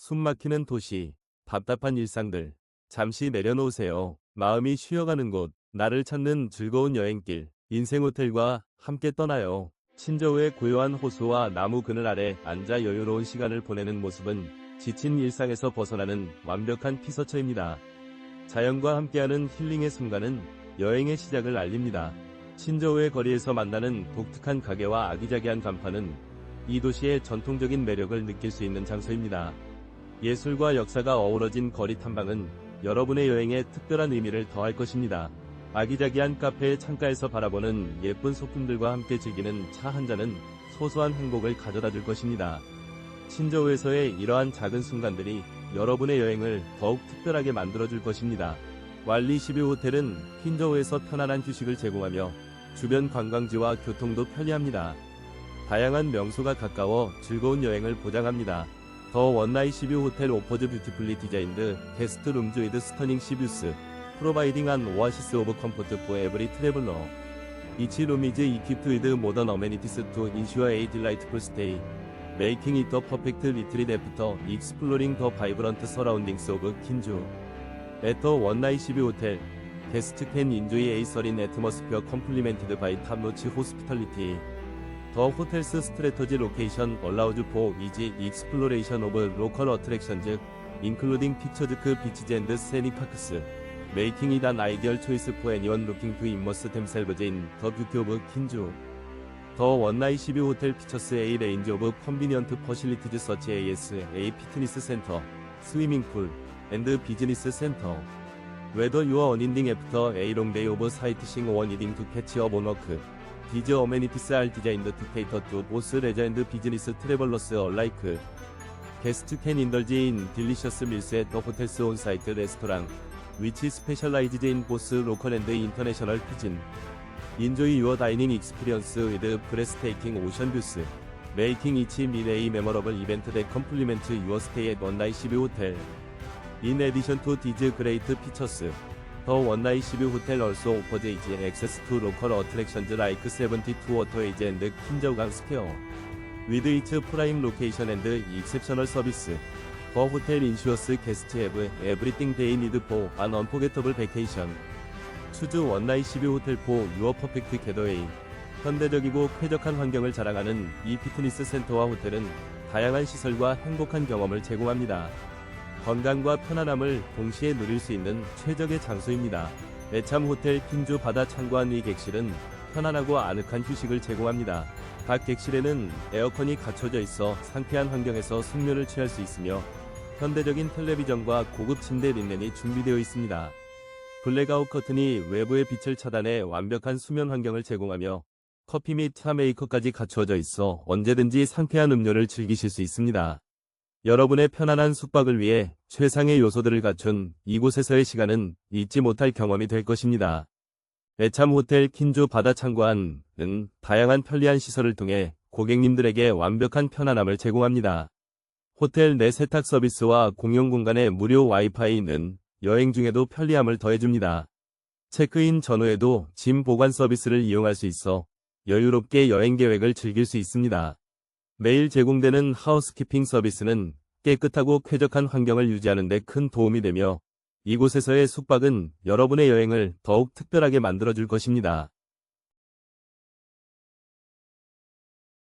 숨막히는 도시, 답답한 일상들. 잠시 내려놓으세요. 마음이 쉬어가는 곳, 나를 찾는 즐거운 여행길, 인생 호텔과 함께 떠나요. 친저우의 고요한 호수와 나무 그늘 아래 앉아 여유로운 시간을 보내는 모습은 지친 일상에서 벗어나는 완벽한 피서처입니다. 자연과 함께하는 힐링의 순간은 여행의 시작을 알립니다. 친저우의 거리에서 만나는 독특한 가게와 아기자기한 간판은 이 도시의 전통적인 매력을 느낄 수 있는 장소입니다. 예술과 역사가 어우러진 거리 탐방은 여러분의 여행에 특별한 의미를 더할 것입니다. 아기자기한 카페의 창가에서 바라보는 예쁜 소품들과 함께 즐기는 차 한 잔은 소소한 행복을 가져다 줄 것입니다. 친저우에서의 이러한 작은 순간들이 여러분의 여행을 더욱 특별하게 만들어 줄 것입니다. 왈리 12 호텔은 퀸저우에서 편안한 휴식을 제공하며 주변 관광지와 교통도 편리합니다. 다양한 명소가 가까워 즐거운 여행을 보장합니다. 더 원나잇 12 호텔 오퍼즈 뷰티풀리 디자인드 게스트 룸즈 위드 스터닝 시뷰스 프로바이딩 한 오아시스 오브 컴포트 포 에브리 트래블러. 이치 룸이즈 이퀴프트 위드 모던 어메니티스 투 인슈어 에이 딜라이트풀 스테이 메이킹 잇더 퍼펙트 리트릿 애프터 익스플로링 더 바이브런트 서라운딩스 오브 킨주 에터 원나잇 12 호텔 게스트 캔 인조이 에이서린 애트머스피어 컴플리멘티드 바이 탑노치 호스피털리티 더 호텔스 스트레터지 로케이션 얼라우즈 포 이지 익스플로레이션 오브 로컬 어트랙션즈 인클루딩 피처즈 크 비치즈 앤드 세니 파크스 메이킹 이단 아이디얼 초이스 포 애니원 루킹 투 임머스 템셀브즈 인더 뷰티 오브 킨주 더 원나잇 12 호텔 피처스 A 레인지 오브 컨비니언트 퍼실리티즈 서치 AS A 피트니스 센터 스위밍풀 앤드 비즈니스 센터. 웨더 유어 어닌딩 애프터 A 롱데이 오브 사이트싱 원 이딩 투 캐치 업 온워크 디즈 어메니티스 알 디자인드 투 케이터 투 보스 레저 앤드 비즈니스 트래블러스 얼라이크. 게스트 캔 인덜지 인 딜리셔스 밀스 앳더 호텔스 온 사이트 레스토랑 위치 스페셜라이즈드 인 보스 로컬 앤드 인터내셔널 피진. 인조이 유어 다이닝 익스피리언스 위드 브레스테이킹 오션 뷰스. 메이킹 이치 미레이 메모러블 이벤트 대 컴플리멘트 유어 스테이 앳 원나잇 12 호텔. 인 에디션 투 디즈 그레이트 피처스 더 원나잇 12 호텔 얼소 오퍼즈 이지 액세스 투 로컬 어트랙션즈 라이크 72 워터 에이지 앤드 킨저우강 스퀘어 위드 이츠 프라임 로케이션 앤드 익셉셔널 서비스 더 호텔 인슈어스 게스트 앱 에브리띵 데이 니드 포안 언포게터블 베케이션 추즈 원나잇 12 호텔 포 유어 퍼펙트 게더웨이 현대적이고 쾌적한 환경을 자랑하는 이 피트니스 센터와 호텔은 다양한 시설과 행복한 경험을 제공합니다. 건강과 편안함을 동시에 누릴 수 있는 최적의 장소입니다. 애참 호텔 킹주 바다 참관 위 객실은 편안하고 아늑한 휴식을 제공합니다. 각 객실에는 에어컨이 갖춰져 있어 상쾌한 환경에서 숙면을 취할 수 있으며 현대적인 텔레비전과 고급 침대 린넨이 준비되어 있습니다. 블랙아웃 커튼이 외부의 빛을 차단해 완벽한 수면 환경을 제공하며 커피 및 차 메이커까지 갖추어져 있어 언제든지 상쾌한 음료를 즐기실 수 있습니다. 여러분의 편안한 숙박을 위해 최상의 요소들을 갖춘 이곳에서의 시간은 잊지 못할 경험이 될 것입니다. 애참 호텔 킨주 바다 창관은 다양한 편리한 시설을 통해 고객님들에게 완벽한 편안함을 제공합니다. 호텔 내 세탁 서비스와 공용 공간의 무료 와이파이는 여행 중에도 편리함을 더해줍니다. 체크인 전후에도 짐 보관 서비스를 이용할 수 있어 여유롭게 여행 계획을 즐길 수 있습니다. 매일 제공되는 하우스키핑 서비스는 깨끗하고 쾌적한 환경을 유지하는 데 큰 도움이 되며 이곳에서의 숙박은 여러분의 여행을 더욱 특별하게 만들어줄 것입니다.